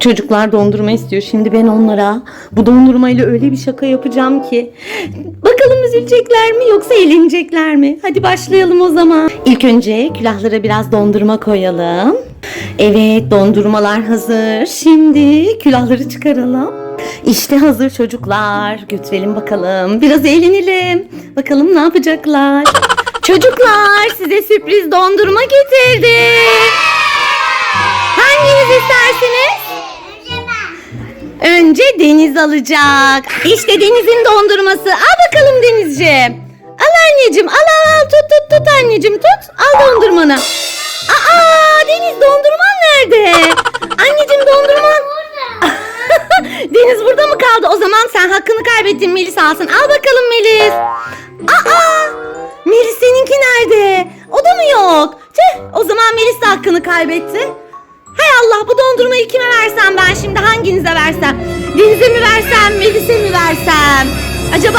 Çocuklar dondurma istiyor. Şimdi ben onlara bu dondurmayla öyle bir şaka yapacağım ki. Bakalım üzülecekler mi yoksa eğlenecekler mi? Hadi başlayalım o zaman. İlk önce külahlara biraz dondurma koyalım. Evet dondurmalar hazır. Şimdi külahları çıkaralım. İşte hazır çocuklar. Götürelim bakalım. Biraz eğlenelim. Bakalım ne yapacaklar. Çocuklar size sürpriz dondurma getirdim. Hanginiz istersiniz? Önce Deniz alacak. İşte Deniz'in dondurması. Al bakalım Denizciğim. Al anneciğim. Al al al. Tut tut tut anneciğim. Tut. Al dondurmanı. Aa Deniz dondurman nerede? Anneciğim dondurman. Deniz burada mı kaldı? O zaman sen hakkını kaybettin Melis alsın. Al bakalım Melis. Aa Melis seninki nerede? O da mı yok? Tüh o zaman Melis de hakkını kaybetti. Hay Allah bu dondurmayı kime versem ben şimdi hanginize versem? Deniz'e mi versem, Melis'e mi versem? Acaba...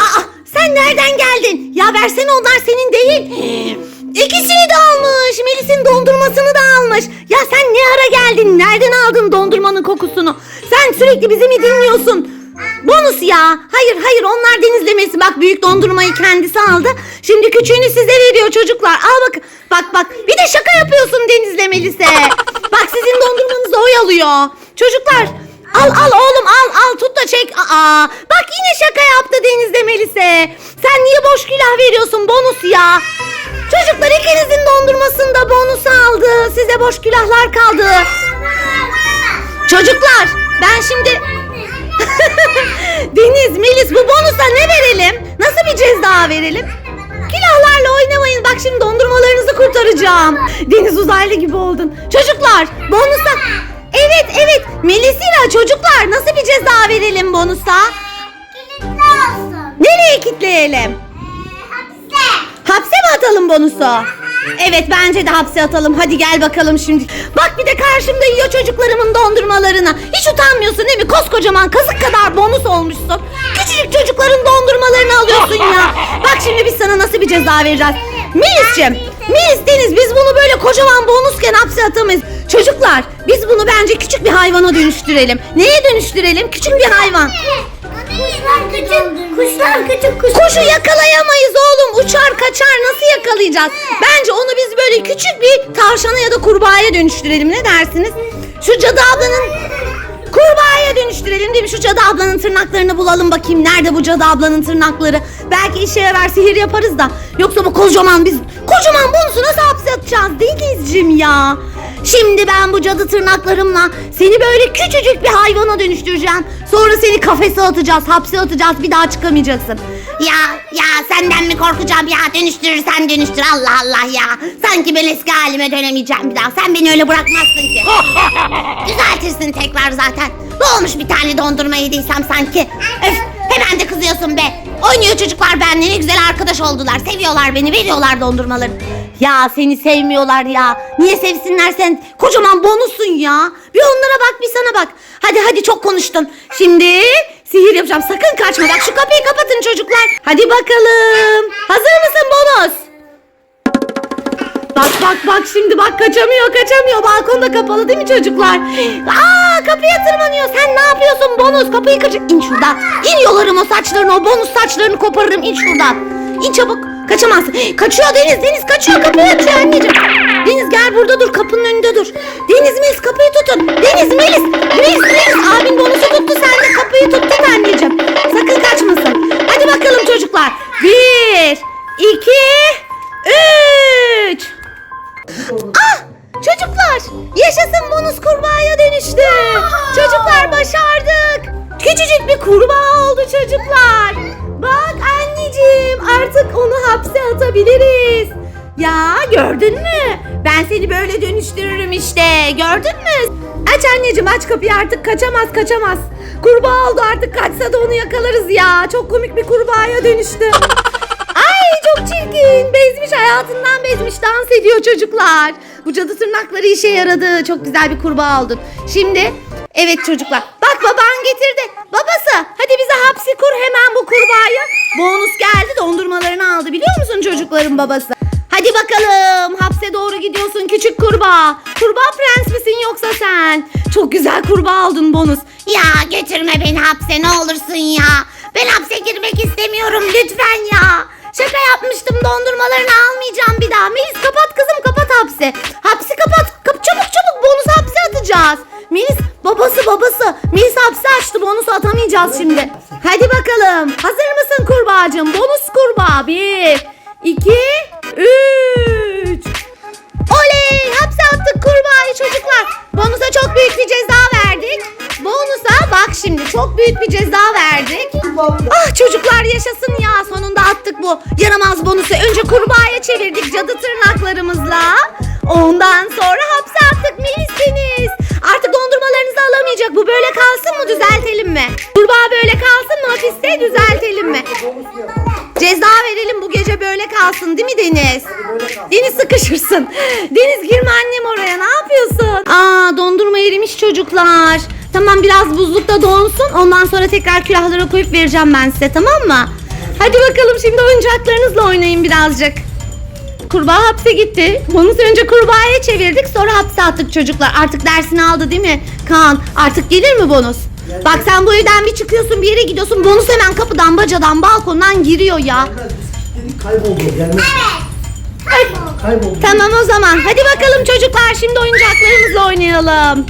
Aa sen nereden geldin? Ya versene onlar senin değil. İkisini de almış. Melis'in dondurmasını da almış. Ya sen ne ara geldin? Nereden aldın dondurmanın kokusunu? Sen sürekli bizi mi dinliyorsun? Bonus ya. Hayır hayır onlar denizlemesi. Bak büyük dondurmayı kendisi aldı. Şimdi küçüğünü size veriyor çocuklar. Al bak. Bak bak. Bir de şaka yapıyorsun denizlemelise. Bak sizin dondurmanızı oyalıyor. Çocuklar Al al oğlum al al tut da çek. Aa, bak yine şaka yaptı Deniz'le Melise. Sen niye boş külah veriyorsun bonus ya? Çocuklar ikinizin dondurmasında bonus aldı. Size boş külahlar kaldı. Çocuklar ben şimdi... Deniz, Melis bu bonusa ne verelim? Nasıl bir ceza verelim? Külahlarla oynamayın. Bak şimdi dondurmalarınızı kurtaracağım. Deniz uzaylı gibi oldun. Çocuklar bonusa... Evet evet Melis'ila çocuklar nasıl bir ceza verelim bonusa? Nereye kitleyelim? Hapse mi atalım bonusu? Evet bence de hapse atalım. Hadi gel bakalım şimdi. Bak bir de karşımda yiyor çocuklarımın dondurmalarını. Hiç utanmıyorsun değil mi? Koskocaman kazık kadar bonus olmuşsun. Küçücük çocukların dondurmalarını alıyorsun ya. Bak şimdi biz sana nasıl bir ceza vereceğiz. Melis'ciğim. Melis Deniz biz bunu böyle kocaman bonusken hapse atamayız. Çocuklar biz bunu bence küçük bir hayvana dönüştürelim. Neye dönüştürelim? Küçük bir hayvan. Kuşlar küçük, kuşlar küçük, kuş. Kuşu yakalayamayız oğlum. Uçar kaçar nasıl yakalayacağız? Bence onu biz böyle küçük bir tavşana ya da kurbağaya dönüştürelim. Ne dersiniz? Şu cadı ablanın dönüştürelim değil mi? Şu cadı ablanın tırnaklarını bulalım bakayım. Nerede bu cadı ablanın tırnakları? Belki işe yarar sihir yaparız da. Yoksa bu kocaman biz kocaman bonusu nasıl hapse atacağız Denizciğim ya? Şimdi ben bu cadı tırnaklarımla seni böyle küçücük bir hayvana dönüştüreceğim. Sonra seni kafese atacağız, hapse atacağız. Bir daha çıkamayacaksın. Ya ya senden mi korkacağım ya dönüştürürsen dönüştür Allah Allah ya. Sanki ben eski halime dönemeyeceğim bir daha. Sen beni öyle bırakmazsın ki. Düzeltirsin tekrar zaten. Olmuş bir tane dondurma yediysem sanki. Öf hemen de kızıyorsun be. Oynuyor çocuklar benimle ne güzel arkadaş oldular. Seviyorlar beni veriyorlar dondurmaları. Ya seni sevmiyorlar ya. Niye sevsinler sen? Kocaman bonussun ya. Bir onlara bak bir sana bak. Hadi hadi çok konuştun. Şimdi sihir yapacağım. Sakın kaçma. Bak şu kapıyı kapatın çocuklar. Hadi bakalım. Hazır mısın bonus? Bak bak şimdi bak kaçamıyor kaçamıyor. Balkonda kapalı değil mi çocuklar? Aa kapıya tırmanıyor. Sen ne yapıyorsun bonus? Kapıyı kaç... İn şuradan. İn yolarım o saçlarını o bonus saçlarını koparırım. İn şuradan. İn çabuk. Kaçamazsın. Kaçıyor Deniz. Deniz kaçıyor. Kapıyı açıyor anneciğim. Deniz gel burada dur. Kapının önünde dur. Deniz Melis kapıyı tutun. Deniz Melis. Melis Melis. Abin bonusu tuttu. Sen de kapıyı tuttun anneciğim. Gördün mü? Ben seni böyle dönüştürürüm işte. Gördün mü? Aç anneciğim aç kapıyı artık kaçamaz kaçamaz. Kurbağa oldu artık kaçsa da onu yakalarız ya. Çok komik bir kurbağaya dönüştü. Ay çok çirkin. Bezmiş hayatından bezmiş dans ediyor çocuklar. Bu cadı tırnakları işe yaradı. Çok güzel bir kurbağa oldun. Şimdi evet çocuklar. Bak baban getirdi. Babası hadi bize hapsi kur hemen bu kurbağayı. Bonus geldi dondurmalarını aldı biliyor musun çocukların babası? Hadi Hadi bakalım hapse doğru gidiyorsun küçük kurbağa. Kurbağa prens misin yoksa sen? Çok güzel kurbağa aldın bonus. Ya götürme beni hapse ne olursun ya. Ben hapse girmek istemiyorum lütfen ya. Şaka yapmıştım dondurmalarını almayacağım bir daha. Melis kapat kızım kapat hapse. Hapsi kapat. Kap çabuk çabuk bonus hapse atacağız. Melis babası babası. Melis hapse açtı bonusu atamayacağız şimdi. Hadi bakalım. Hazır mısın kurbağacığım? Bonus kurbağa. Bir, iki, üç. Oley! Hapse attık kurbağayı çocuklar. Bonusa çok büyük bir ceza verdik. Bonusa bak şimdi çok büyük bir ceza verdik. Ah çocuklar yaşasın ya sonunda attık bu yaramaz bonusu. Önce kurbağaya çevirdik cadı tırnaklarımızla. Ondan sonra hapse attık Melis Deniz. Artık dondurmalarınızı alamayacak. Bu böyle kalsın mı düzeltelim mi? Kurbağa böyle kalsın hapiste düzeltelim mi? Ceza verelim bu gece böyle kalsın değil mi Deniz? Deniz sıkışırsın. Deniz girme annem oraya ne yapıyorsun? Aa dondurma erimiş çocuklar. Tamam biraz buzlukta donsun ondan sonra tekrar külahlara koyup vereceğim ben size tamam mı? Hadi bakalım şimdi oyuncaklarınızla oynayın birazcık. Kurbağa hapse gitti. Bonus önce kurbağaya çevirdik sonra hapse attık çocuklar. Artık dersini aldı değil mi? Kaan artık gelir mi bonus? Bak sen bu evden bir çıkıyorsun bir yere gidiyorsun. Bonus hemen kapıdan bacadan balkondan giriyor ya. Dedik kayboldu. Gelmez. Kayboldu. Tamam o zaman. Hadi bakalım çocuklar şimdi oyuncaklarımızla oynayalım.